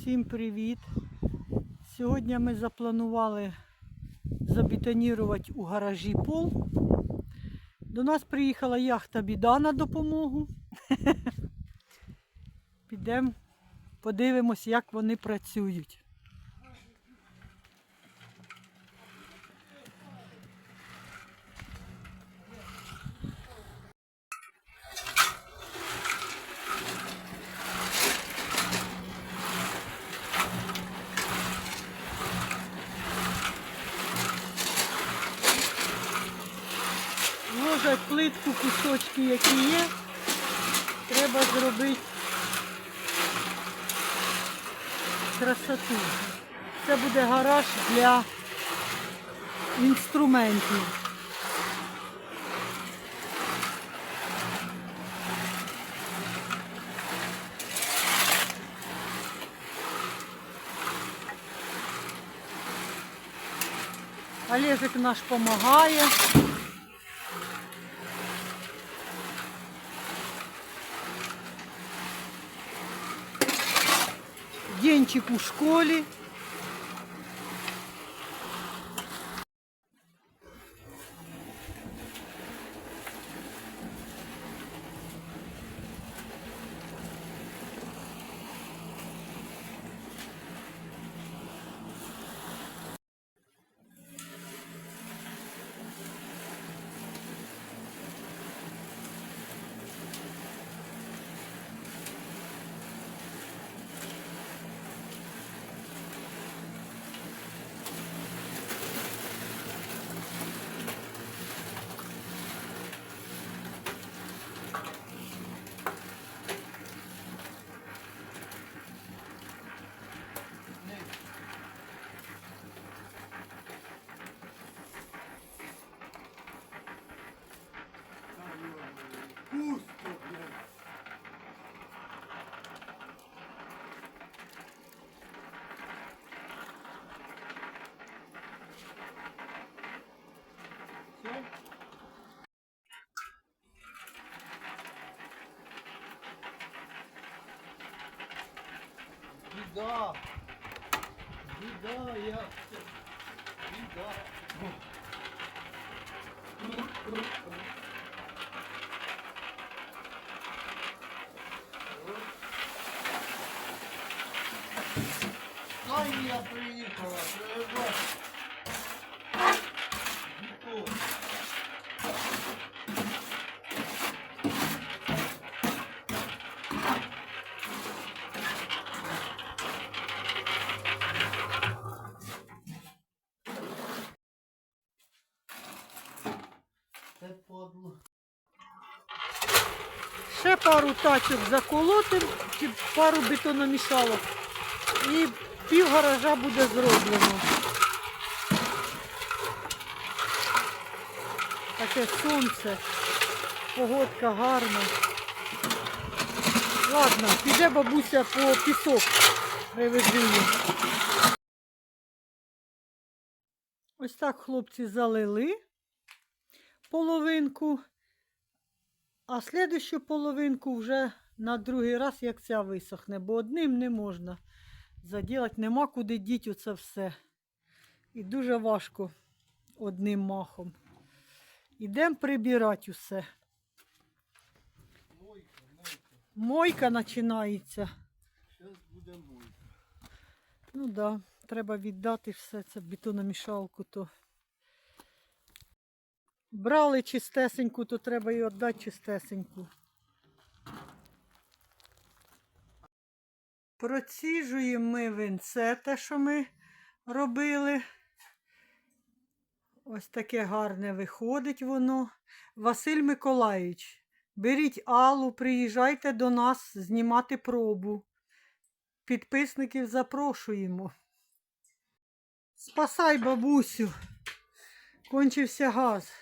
Всім привіт! Сьогодні ми запланували забетонірувати у гаражі пол. До нас приїхала яхта Біда на допомогу. Підемо, подивимось, як вони працюють. Плитку, кусочки, які є. Треба зробити красоту. Це буде гараж для інструментів. Олежик наш допомагає. Денчик у школі. Біда. Біда, я. Біда. Ай, я приїхала, Ще пару тачок заколотим, чи пару бетономішалок. І пів гаража буде зроблено. Таке сонце, погодка гарна. Ладно, піде бабуся по пісок. Приведу. Ось так хлопці залили половинку. А слідущу половинку вже на другий раз, як ця висохне, бо одним не можна заділати, нема куди діти оце все. І дуже важко одним махом. Ідемо прибирати усе. Мойка, мойка. Мойка починається. Зараз буде мойка. Ну так, да, треба віддати все це бетономішалку, то брали чистесеньку, то треба і віддати чистесеньку. Проціжуємо ми винце, те, що ми робили. Ось таке гарне виходить воно. Василь Миколаївич, беріть Аллу, приїжджайте до нас знімати пробу. Підписників запрошуємо. Спасай бабусю. Кончився газ.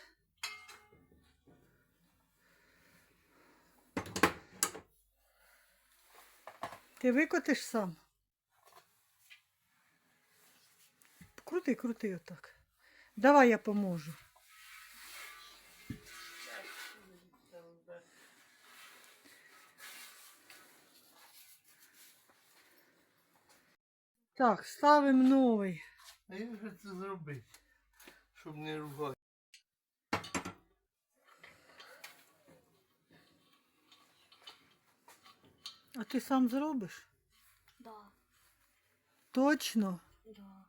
Ти викотиш сам? Крути, крути отак. Давай я поможу. Так, ставимо новий. А як же це зробити? Щоб не ругати. А ти сам зробиш? Да, Точно? да.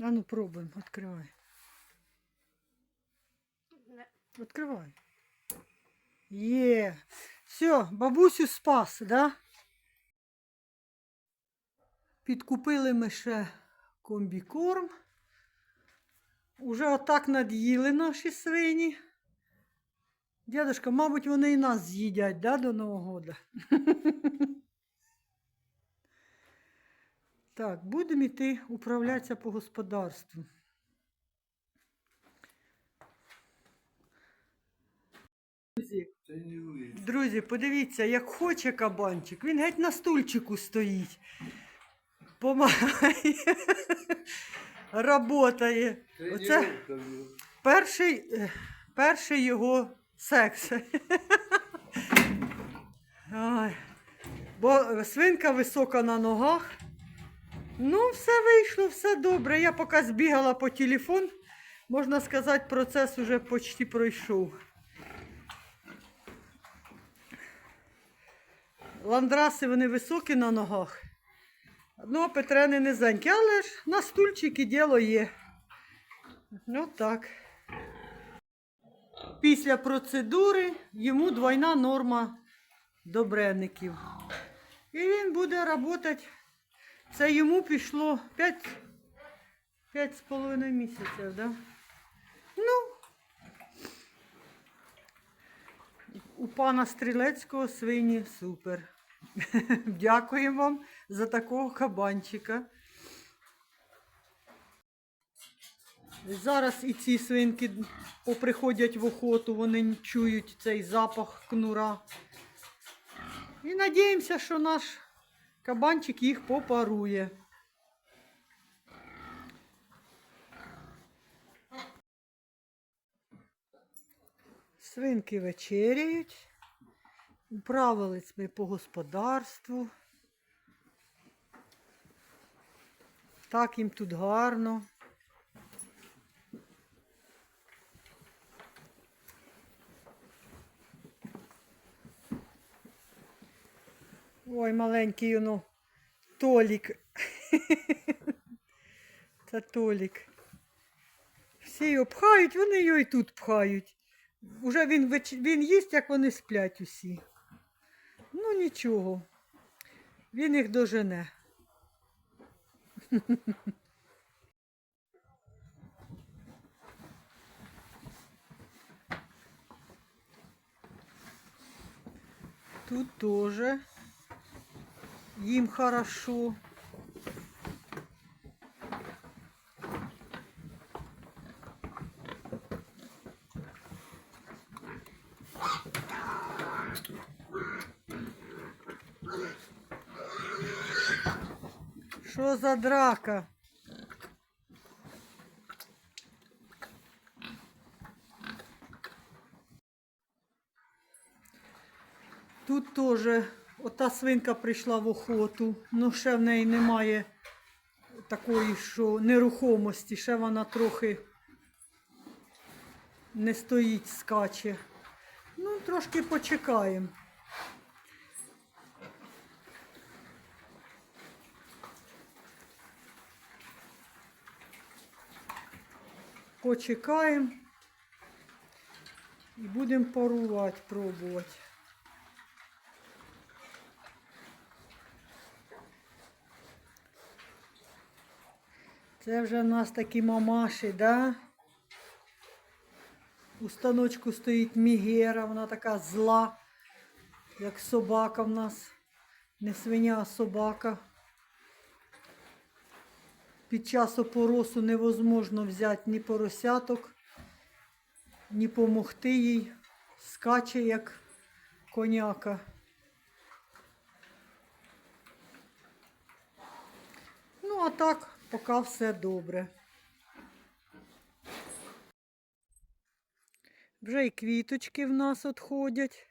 А ну пробуємо, відкривай. Не. Є. Все, бабусю спас, да? Підкупили ми ще комбікорм. Уже отак над'їли наші свині. Дядушка, мабуть, вони і нас з'їдять, да, до Нового года? Так, будемо йти управлятися по господарству. Друзі, Це не вийде. Друзі, подивіться, як хоче кабанчик, він геть на стульчику стоїть. Помагає. Работає. Оце перший, е, перший його секс. Ой. Бо свинка висока на ногах. Ну, все вийшло, все добре. Я поки збігала по телефон, можна сказати, процес уже почти пройшов. Ландраси вони високі на ногах. Ну, а Петрени низенькі, але ж на стульчики діло є. Ну так. Після процедури йому двойна норма добреників. І він буде працювати. Це йому пішло 5, 5 з половиною місяців, да? Ну, у пана Стрілецького свині супер. Дякуємо вам за такого кабанчика. Зараз і ці свинки поприходять в охоту, вони чують цей запах кнура. І надіємося, що наш кабанчик їх попарує. Свинки вечеряють. Управились ми по господарству. Так їм тут гарно. Ой, маленький ну, Толік. Це Толік. Всі його пхають, вони його і тут пхають. Уже він, він їсть, як вони сплять усі. Нічого. Він їх дожене. Тут теж їм хорошо. Що за драка? Тут теж ота свинка прийшла в охоту, ну ще в неї немає такої, що нерухомості, ще вона трохи не стоїть, скаче. Ну, трошки почекаємо. Почекаємо і будемо парувати, пробувати. Це вже в нас такі мамаші, да? У станочку стоїть Мігера, вона така зла, як собака в нас. Не свиня, а собака. Під час опоросу невозможно взяти ні поросяток, ні помогти їй. Скаче, як коняка. Ну, а так, поки все добре. Вже й квіточки в нас відходять.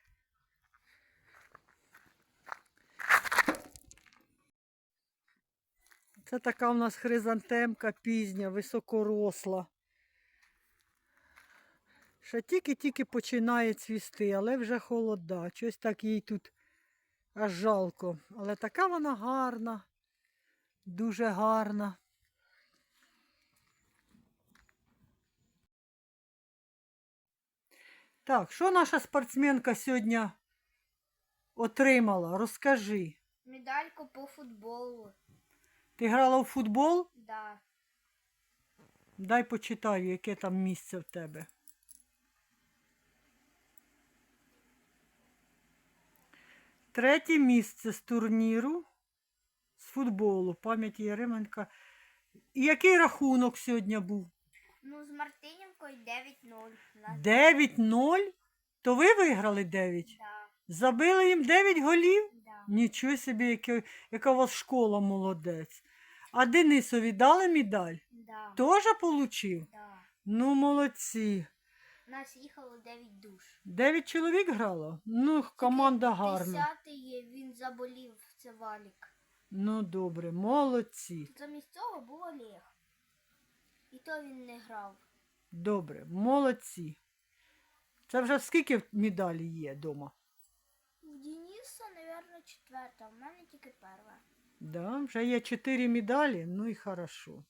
Це така у нас хризантемка пізня, високоросла. Ще тільки-тільки починає цвісти, але вже холода. Щось так їй тут аж жалко. Але така вона гарна, дуже гарна. Так, що наша спортсменка сьогодні отримала? Розкажи. Медальку по футболу. Ти грала в футбол? Да. Дай почитаю, яке там місце в тебе. Третє місце з турніру з футболу. Пам'яті Яременка. І який рахунок сьогодні був? Ну, з Мартинівкою 9-0. 9-0? То ви виграли 9? Да, Забили їм 9 голів? Нічого собі, яке, яка у вас школа молодець. А Денисові дали медаль? Да, Теж получив? да. Ну, молодці. Нас їхало 9 душ. Дев'ять чоловік грало? Ну, команда гарна. Десятий він заболів, це валік. Ну, добре, молодці. Замість цього був Олег. І то він не грав. Добре, молодці. Це вже скільки медалей є вдома? У четверта, в мене тільки перша. Да, вже є чотири медалі, ну і хорошо.